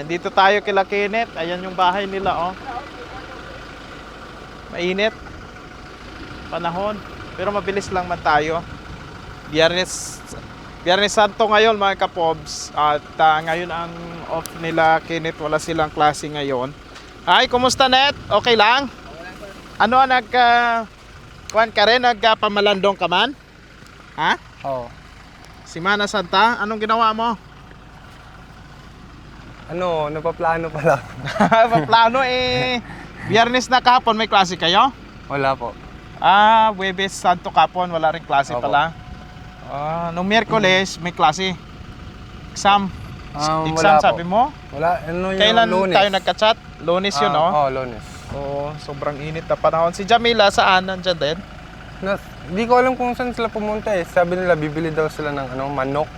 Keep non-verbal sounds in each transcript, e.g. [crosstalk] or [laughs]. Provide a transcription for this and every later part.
Nandito tayo kila Kenneth. Ayan yung bahay nila, oh. Mainit. Panahon. Pero mabilis lang man tayo. Biyernes, Biyernes Santo ngayon mga kapobs. At ah, ngayon ang off nila Kenneth. Wala silang klase ngayon. Ay, kumusta net? Okay lang? Ano ang nag... ah, kuwan ka rin? Nagpamalandong ka man? Ha? Oo. Simana Santa? Anong ginawa mo? Ano, napaplano pa lang. [laughs] Plano eh. Biyernes na kahapon may klase kayo? Wala po. Ah, Webes Santo kahapon wala rin klase Opo. pala. Ah, nung Miyerkules may klase. Exam. Um, Exam wala po. sabi mo? Wala, ano yung Kailan lunes? tayo nagka-chat? Lunes yun, Ah, no? Oo, lunes. Oo, sobrang init na panahon. Si Jamila saan nandyan din? Nas, di ko alam kung saan sila pumunta eh. Sabi nila, bibili daw sila ng ano, manok.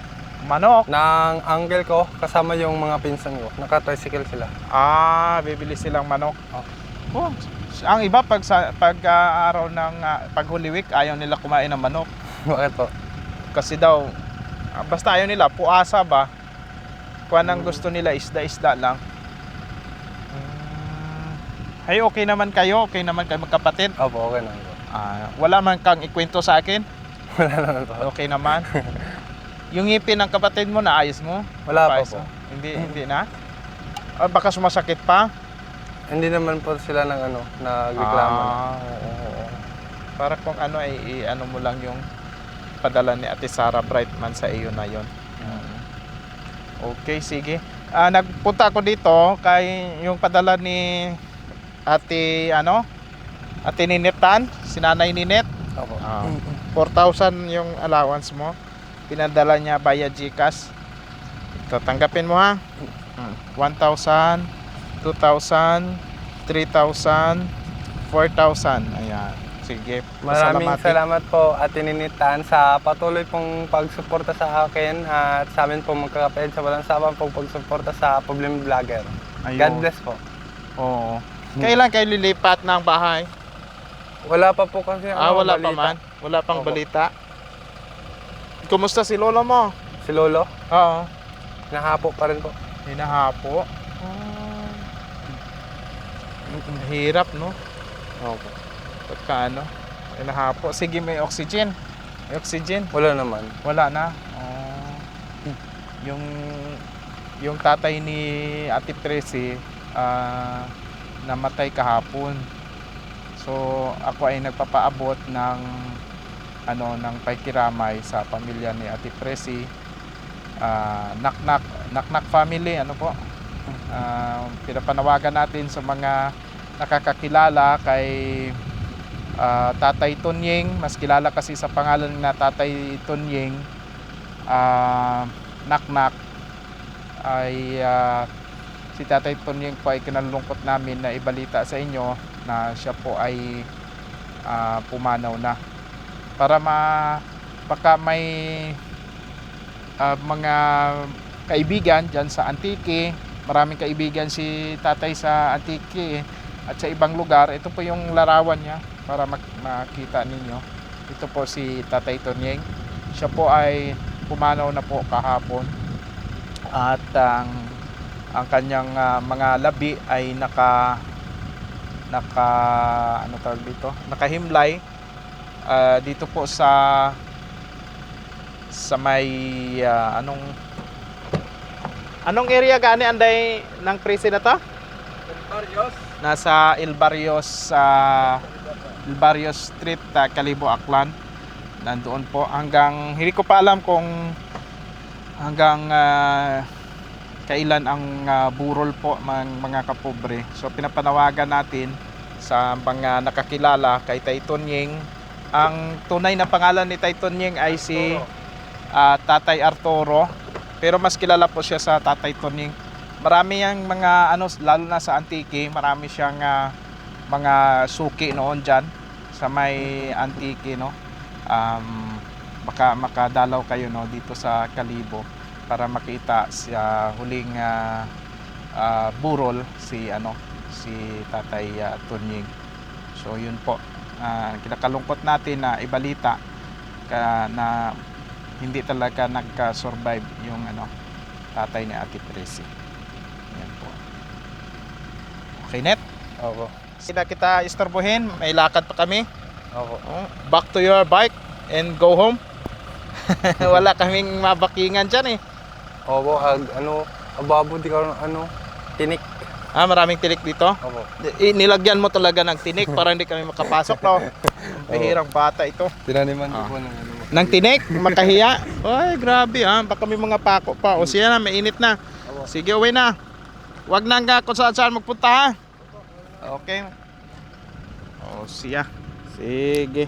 Manok. Ng uncle ko, kasama yung mga pinsan ko. Naka-tricycle sila. Ah, bibili silang manok. Oh, ang iba pag sa pag ah, araw ng ah, pag Holy Week ayaw nila kumain ng manok [laughs] Bakit po? kasi daw ah, basta ayaw nila puasa ba. Kuan ang gusto nila isda-isda lang. Mm. Ay okay naman kayo, okay naman kayo magkapatid. Opo, okay na. Ah, wala man kang ikwento sa akin. [laughs] Wala naman po. Okay naman. [laughs] Yung ngipin ng kapatid mo naayos mo? Wala pa po. Hindi hindi na. Ah, baka sumasakit pa. Hindi naman po sila ng ano, nagreklamo. na. Ah, oo, oo. Para kung ano ay i- ano mo lang yung padala ni Ate Sara Brightman sa iyo na yon. Okay, sige. Ah, nagpunta ako dito kay yung padala ni Ate ano? Ate Ninetan, si Nanay Ninet. Opo. Ah, 4,000 yung allowance mo. Pinadala niya via GCash. Ito, tanggapin mo ha. Mm, 1,000, 2,000, 3,000, 4,000. Ayan. Sige. Maraming salamat po at Ninitan sa patuloy pong pagsuporta sa akin at sa amin po magkakapatid sa walang sawang pong pagsuporta sa Problem Vlogger. Ayun. God bless po. Oo. Kailan kayo lilipat ng bahay? Wala pa po kasi ah, wala pa balita. man. Wala pang Opo. balita. Kumusta si lolo mo? Si Lolo, Oo. nahapo pa rin po. Hinahapo. Ah. Ang hirap, no? Opo. Pagka ano, hinahapo. Sige, may oxygen. May oxygen. Wala naman. Wala na. Oh. Yung yung tatay ni Ate Tracy ah, namatay kahapon. So ako ay nagpapaabot ng ano ng pagkiramay sa pamilya ni Ate Tracy. Ah, knock-knock, knock-knock family, ano po? Ah, pinapanawagan natin sa mga nakakakilala kay ah, Tatay Tonying, mas kilala kasi sa pangalan na Tatay Tonying, ah, knock-knock ay ah, si Tatay Tonying po ay kinalungkot namin na ibalita sa inyo na siya po ay ah, pumanaw na. Para ma baka may ah, mga kaibigan dyan sa Antique, maraming kaibigan si tatay sa Antique at sa ibang lugar, ito po yung larawan niya para mak- makita ninyo. Ito po si Tatay Tonyeng. Siya po ay pumanaw na po kahapon. At ang ang kanyang ah, mga labi ay naka naka ano tawag dito? Nakahimlay ah, dito po sa sa may ah, anong anong area gani anday ng prison na to? Nasa El Barrios sa El Barrios Street, ah, Calibo, Aklan. Nandoon po hanggang hindi ko pa alam kung hanggang ah, kailan ang ah, burol po mga, mga kapobre. So pinapanawagan natin sa mga nakakilala kay Tayton Ying. Ang tunay na pangalan ni Tayton Ying ay si ah, Tatay Arturo. Pero mas kilala po siya sa Tatay Toning. Marami yang mga ano lalo na sa Antique, marami siyang ah, mga suki noon diyan sa may Antique no. Um, baka makadalaw kayo no dito sa Kalibo para makita sa huling ah, ah, burol si ano si Tatay uh, Tunying. So yun po. Ah, kinakalungkot natin na ibalita ka, na hindi talaga nagka-survive yung ano tatay ni Ate Tracy. Yan. Okay, net. Opo. Sila kita istorbohin, may lakad pa kami. Opo. Oh, back to your bike and go home. [laughs] Wala kaming mabakingan dyan eh. Opo, ag, ano, ababo di ka, ano, tinik. Ah, maraming tinik dito. Opo. I- Nilagyan mo talaga ng tinik para hindi kami makapasok, no? [laughs] Mahirang bata ito. Tinaniman Ah. ko po ng ano. Nang tinik, makahiya. Ay, grabe ah. Baka may mga pako pa. O siya na, mainit na. Sige, uwi na. Huwag na nga kung saan saan magpunta ha. Okay. O siya. Sige.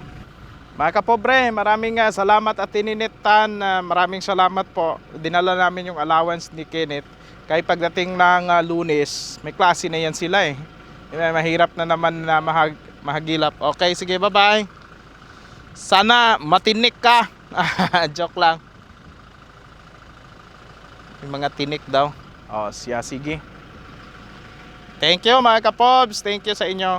Mga kapobre, maraming ah, salamat at tininitan. Ah, maraming salamat po. Dinala namin yung allowance ni Kenneth. Kaya pagdating ng ah, lunes, may klase na yan sila eh. Eh, Mahirap na naman na mahag mahagilap. Okay, sige, bye-bye. Sana matinik ka. [laughs] Joke lang. Yung mga tinik daw. Oh, siya sige. Thank you mga kapobs. Thank you sa inyo.